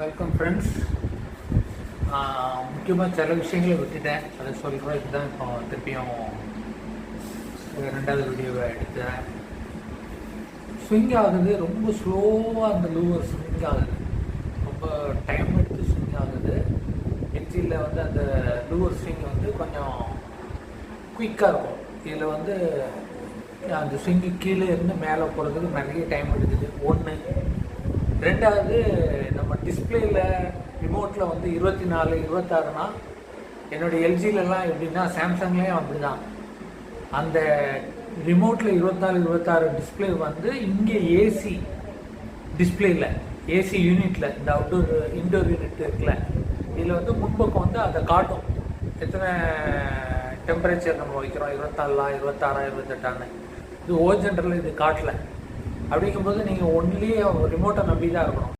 Welcome friends முக்கியமாக சில விஷயங்களை விட்டுட்டேன். அதை சொல்கிறதுக்கு தான் இப்போ திருப்பியும் ஒரு ரெண்டாவது வீடியோவை எடுத்தேன். ஸ்விங் ஆகுது. ரொம்ப ஸ்லோவாக அந்த லூவர் ஸ்விங் ஆகுது. ரொம்ப டைம் எடுத்து ஸ்விங் ஆகுது. எட்ஜியில் வந்து அந்த லூவர் ஸ்விங் வந்து கொஞ்சம் குயிக்காக இருக்கும். இதில் வந்து அந்த ஸ்விங்கு கீழே இருந்து மேலே போகிறதுக்கு நிறைய டைம் எடுக்குது. ஒன்று ரெண்டாவது நம்ம டிஸ்பிளேயில் ரிமோட்டில் வந்து இருபத்தி நாலு இருபத்தாறுனா என்னுடைய எல்ஜிலலாம் எப்படின்னா சாம்சங்லேயும் அப்படி தான் அந்த ரிமோட்டில் இருபத்தாறு இருபத்தாறு டிஸ்பிளே வந்து இங்கே ஏசி டிஸ்பிளேயில் ஏசி யூனிட்டில் இந்த அவுட்டோர் இன்டோர் யூனிட் இருக்குல்ல இதில் வந்து முன்பக்கம் வந்து அதை காட்டும். எத்தனை டெம்பரேச்சர் நம்ம வைக்கிறோம்? இருபத்தாலா இருபத்தாறா இருபத்தெட்டான்னு. இது ஓ ஜென்ரல் இது காட்டல. அப்படிங்கும்போது நீங்கள் ஒன்லி ரிமோட்டை நம்பி தான் இருக்கணும்.